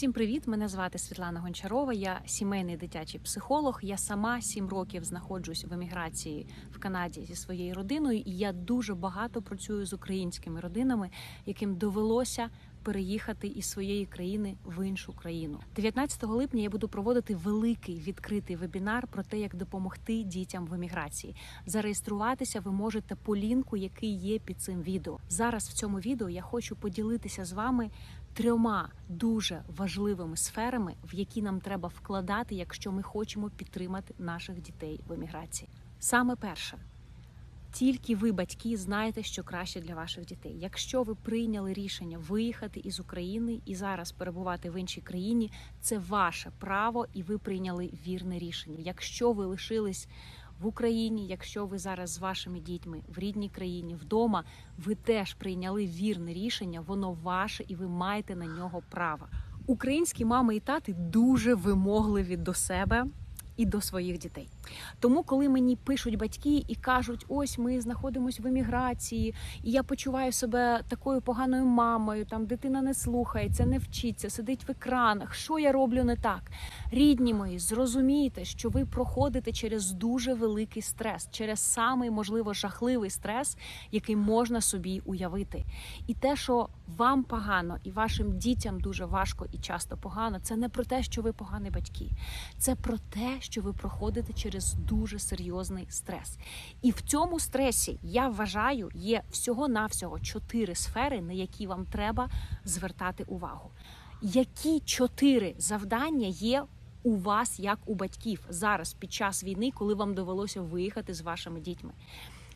Всім привіт! Мене звати Світлана Гончарова. Я сімейний дитячий психолог. Я сама сім років знаходжусь в еміграції в Канаді зі своєю родиною, і я дуже багато працюю з українськими родинами, яким довелося переїхати із своєї країни в іншу країну. 19 липня я буду проводити великий відкритий вебінар про те, як допомогти дітям в еміграції. Зареєструватися ви можете по лінку, який є під цим відео. Зараз в цьому відео я хочу поділитися з вами трьома дуже важливими сферами, в які нам треба вкладати, якщо ми хочемо підтримати наших дітей в еміграції. Саме перше. Тільки ви, батьки, знаєте, що краще для ваших дітей. Якщо ви прийняли рішення виїхати із України і зараз перебувати в іншій країні, це ваше право, і ви прийняли вірне рішення. Якщо ви лишились в Україні, якщо ви зараз з вашими дітьми в рідній країні вдома, ви теж прийняли вірне рішення, воно ваше, і ви маєте на нього право. Українські мами і тати дуже вимогливі до себе і до своїх дітей. Тому, коли мені пишуть батьки і кажуть, ось ми знаходимося в еміграції, і я почуваю себе такою поганою мамою, там дитина не слухається, не вчиться, сидить в екранах. Що я роблю не так? Рідні мої, зрозумійте, що ви проходите через дуже великий стрес, через самий можливо жахливий стрес, який можна собі уявити. І те, що вам погано і вашим дітям дуже важко і часто погано, це не про те, що ви погані батьки, це про те, що ви проходите через дуже серйозний стрес. І в цьому стресі я вважаю, є всього-навсього чотири сфери, на які вам треба звертати увагу. Які чотири завдання є у вас, як у батьків, зараз під час війни, коли вам довелося виїхати з вашими дітьми?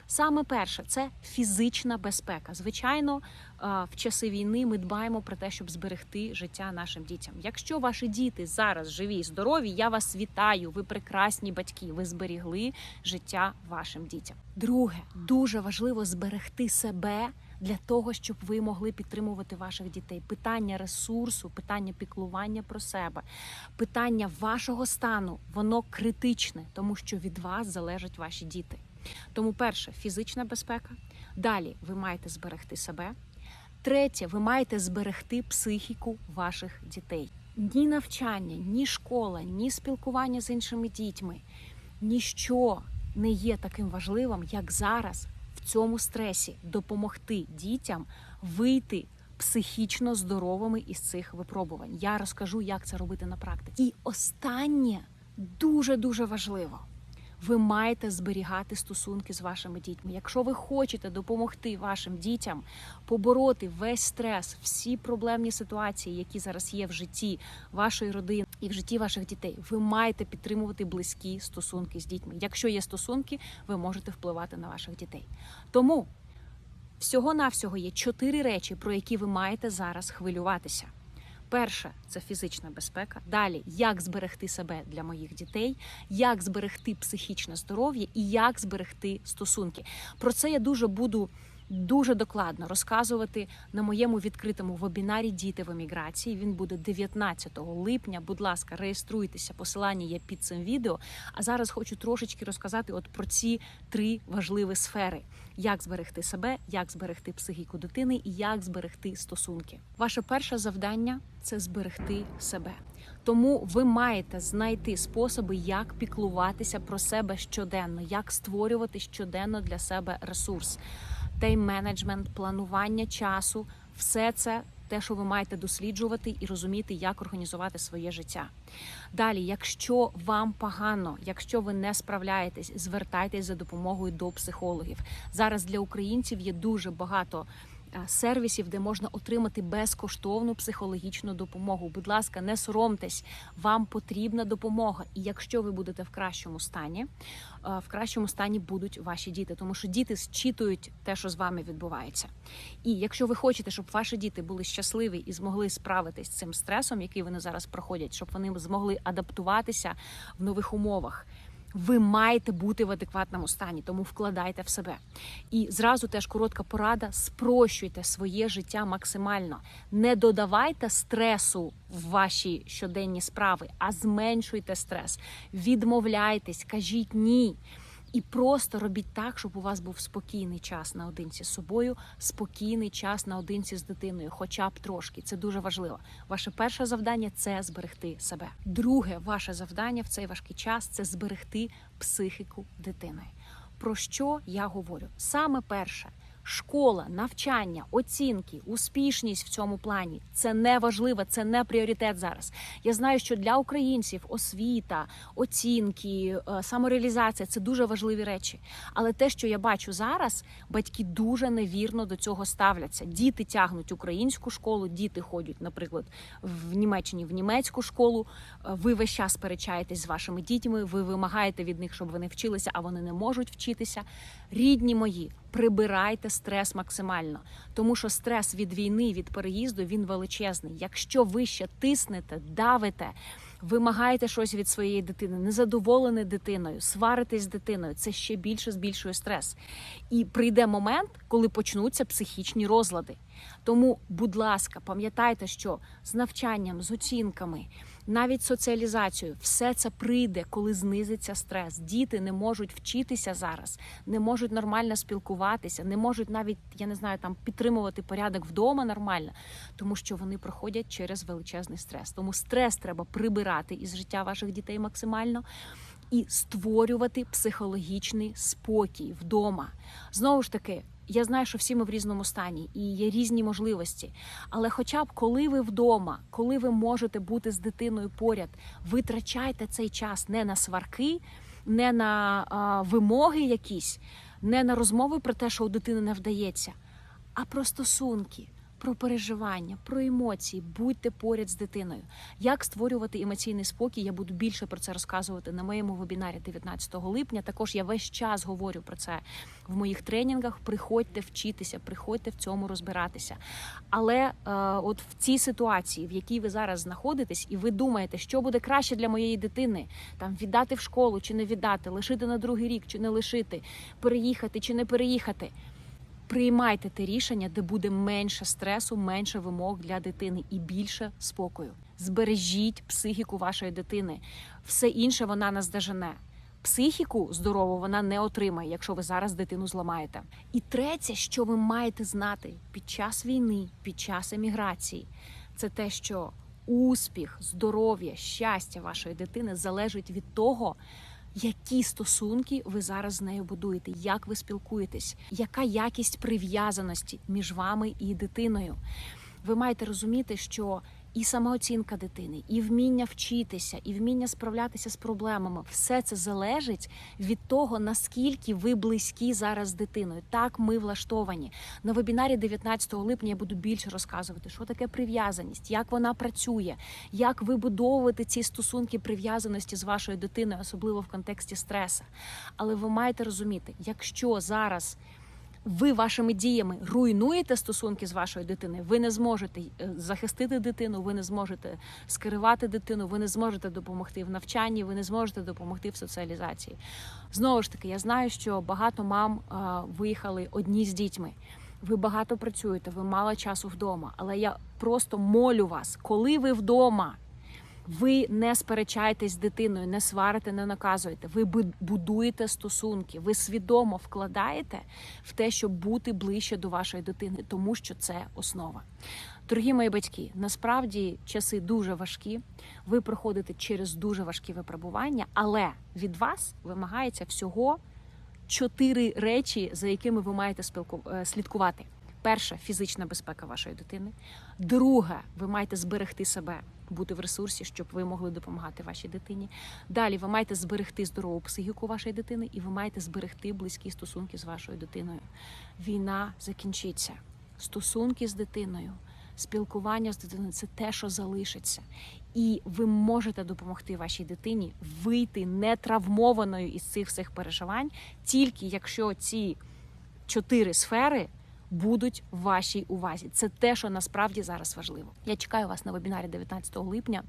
Саме перше це фізична безпека. Звичайно, в часи війни ми дбаємо про те, щоб зберегти життя нашим дітям. Якщо ваші діти зараз живі і здорові, я вас вітаю. Ви прекрасні батьки. Ви зберігли життя вашим дітям. Друге, дуже важливо зберегти себе. Для того щоб ви могли підтримувати ваших дітей, питання ресурсу, питання піклування про себе, питання вашого стану, воно критичне, тому що від вас залежать ваші діти. Тому, перше, фізична безпека. Далі ви маєте зберегти себе. Третє, ви маєте зберегти психіку ваших дітей. Ні навчання, ні школа, ні спілкування з іншими дітьми, ніщо не є таким важливим, як зараз в цьому стресі допомогти дітям вийти психічно здоровими із цих випробувань. Я розкажу, як це робити на практиці. І останнє дуже дуже важливо ви маєте зберігати стосунки з вашими дітьми. Якщо ви хочете допомогти вашим дітям побороти весь стрес, всі проблемні ситуації, які зараз є в житті вашої родини і в житті ваших дітей, ви маєте підтримувати близькі стосунки з дітьми. Якщо є стосунки, ви можете впливати на ваших дітей. Тому всього-навсього є чотири речі, про які ви маєте зараз хвилюватися. Перше це фізична безпека. Далі як зберегти себе для моїх дітей, як зберегти психічне здоров'я і як зберегти стосунки. Про це я дуже буду. Дуже докладно розказувати на моєму відкритому вебінарі Діти в еміграції. Він буде 19 липня. Будь ласка, реєструйтеся. Посилання є під цим відео. А зараз хочу трошечки розказати от про ці три важливі сфери: як зберегти себе, як зберегти психіку дитини і як зберегти стосунки. Ваше перше завдання це зберегти себе. Тому ви маєте знайти способи, як піклуватися про себе щоденно, як створювати щоденно для себе ресурс тайм-менеджмент, планування часу все це те, що ви маєте досліджувати і розуміти, як організувати своє життя. Далі, якщо вам погано, якщо ви не справляєтесь, звертайтесь за допомогою до психологів. Зараз для українців є дуже багато. Сервісів, де можна отримати безкоштовну психологічну допомогу. Будь ласка, не соромтесь, вам потрібна допомога. І якщо ви будете в кращому стані, в кращому стані будуть ваші діти, тому що діти зчитують те, що з вами відбувається. І якщо ви хочете, щоб ваші діти були щасливі і змогли справитись з цим стресом, який вони зараз проходять, щоб вони змогли адаптуватися в нових умовах. Ви маєте бути в адекватному стані, тому вкладайте в себе. І зразу теж коротка порада: спрощуйте своє життя максимально. Не додавайте стресу в ваші щоденні справи, а зменшуйте стрес. Відмовляйтесь, кажіть ні. І просто робіть так, щоб у вас був спокійний час наодинці з собою, спокійний час наодинці з дитиною, хоча б трошки. Це дуже важливо. Ваше перше завдання це зберегти себе. Друге, ваше завдання в цей важкий час це зберегти психіку дитини. Про що я говорю? Саме перше. Школа, навчання, оцінки, успішність в цьому плані це не важливо, це не пріоритет зараз. Я знаю, що для українців освіта, оцінки, е, самореалізація це дуже важливі речі. Але те, що я бачу зараз, батьки дуже невірно до цього ставляться. Діти тягнуть українську школу, діти ходять, наприклад, в Німеччині в німецьку школу. Е, Ви весь час сперечаєтесь з вашими дітьми, ви вимагаєте від них, щоб вони вчилися, а вони не можуть вчитися. Рідні мої, прибирайте стрес максимально, тому що стрес від війни, від переїзду він величезний. Якщо ви ще тиснете, давите, вимагаєте щось від своєї дитини, незадоволені дитиною, сваритесь з дитиною, це ще більше збільшує стрес. І прийде момент, коли почнуться психічні розлади. Тому, будь ласка, пам'ятайте, що з навчанням, з оцінками, навіть соціалізацією, все це прийде, коли знизиться стрес. Діти не можуть вчитися зараз, не можуть нормально спілкуватися, не можуть навіть, я не знаю, там підтримувати порядок вдома нормально, тому що вони проходять через величезний стрес. Тому стрес треба прибирати із життя ваших дітей максимально. І створювати психологічний спокій вдома. Знову ж таки, я знаю, що всі ми в різному стані і є різні можливості. Але, хоча б коли ви вдома, коли ви можете бути з дитиною поряд, витрачайте цей час не на сварки, не на а, вимоги якісь, не на розмови про те, що у дитини не вдається, а про стосунки. Про переживання, про емоції, будьте поряд з дитиною. Як створювати емоційний спокій? Я буду більше про це розказувати на моєму вебінарі 19 липня. Також я весь час говорю про це в моїх тренінгах. Приходьте вчитися, приходьте в цьому розбиратися. Але е, от в цій ситуації, в якій ви зараз знаходитесь, і ви думаєте, що буде краще для моєї дитини, там віддати в школу чи не віддати, лишити на другий рік чи не лишити, переїхати чи не переїхати. Приймайте те рішення, де буде менше стресу, менше вимог для дитини і більше спокою. Збережіть психіку вашої дитини. Все інше вона наздожене. Психіку здорову вона не отримає, якщо ви зараз дитину зламаєте. І третє, що ви маєте знати під час війни, під час еміграції, це те, що успіх, здоров'я, щастя вашої дитини залежить від того, які стосунки ви зараз з нею будуєте, як ви спілкуєтесь, яка якість прив'язаності між вами і дитиною. Ви маєте розуміти, що і самооцінка дитини, і вміння вчитися, і вміння справлятися з проблемами все це залежить від того, наскільки ви близькі зараз з дитиною. Так ми влаштовані. На вебінарі 19 липня я буду більше розказувати, що таке прив'язаність, як вона працює, як вибудовувати ці стосунки прив'язаності з вашою дитиною, особливо в контексті стресу. Але ви маєте розуміти, якщо зараз ви вашими діями руйнуєте стосунки з вашою дитиною, ви не зможете е, захистити дитину, ви не зможете скерувати дитину, ви не зможете допомогти в навчанні, ви не зможете допомогти в соціалізації. Знову ж таки, я знаю, що багато мам а, виїхали одні з дітьми. Ви багато працюєте, ви мало часу вдома. Але я просто молю вас, коли ви вдома. Ви не сперечаєтесь з дитиною, не сварите, не наказуєте. Ви бу- будуєте стосунки, ви свідомо вкладаєте в те, щоб бути ближче до вашої дитини, тому що це основа. Дорогі мої батьки, насправді часи дуже важкі. Ви проходите через дуже важкі випробування, але від вас вимагається всього чотири речі, за якими ви маєте спілку... е, слідкувати. Перше фізична безпека вашої дитини. Друге, ви маєте зберегти себе, бути в ресурсі, щоб ви могли допомагати вашій дитині. Далі ви маєте зберегти здорову психіку вашої дитини, і ви маєте зберегти близькі стосунки з вашою дитиною. Війна закінчиться. Стосунки з дитиною, спілкування з дитиною це те, що залишиться. І ви можете допомогти вашій дитині вийти нетравмованою із цих всіх переживань, тільки якщо ці чотири сфери будуть в вашій увазі. Це те, що насправді зараз важливо. Я чекаю вас на вебінарі 19 липня.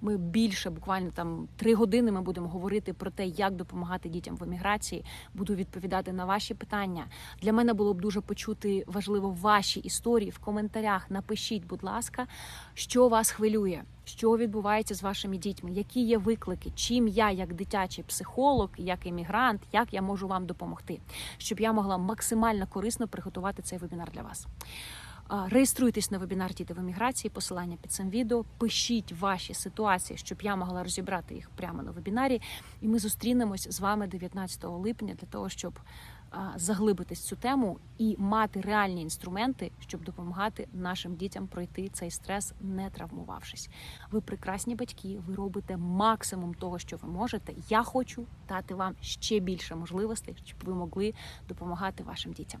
Ми більше, буквально там три години. Ми будемо говорити про те, як допомагати дітям в еміграції. Буду відповідати на ваші питання. Для мене було б дуже почути важливо ваші історії в коментарях. Напишіть, будь ласка, що вас хвилює. Що відбувається з вашими дітьми, які є виклики, чим я, як дитячий психолог, як емігрант, як я можу вам допомогти, щоб я могла максимально корисно приготувати цей вебінар для вас. Реєструйтесь на вебінар Діти в еміграції, посилання під цим відео. Пишіть ваші ситуації, щоб я могла розібрати їх прямо на вебінарі. І ми зустрінемось з вами 19 липня для того, щоб заглибитись цю тему і мати реальні інструменти, щоб допомагати нашим дітям пройти цей стрес, не травмувавшись. Ви прекрасні батьки, ви робите максимум того, що ви можете. Я хочу дати вам ще більше можливостей, щоб ви могли допомагати вашим дітям.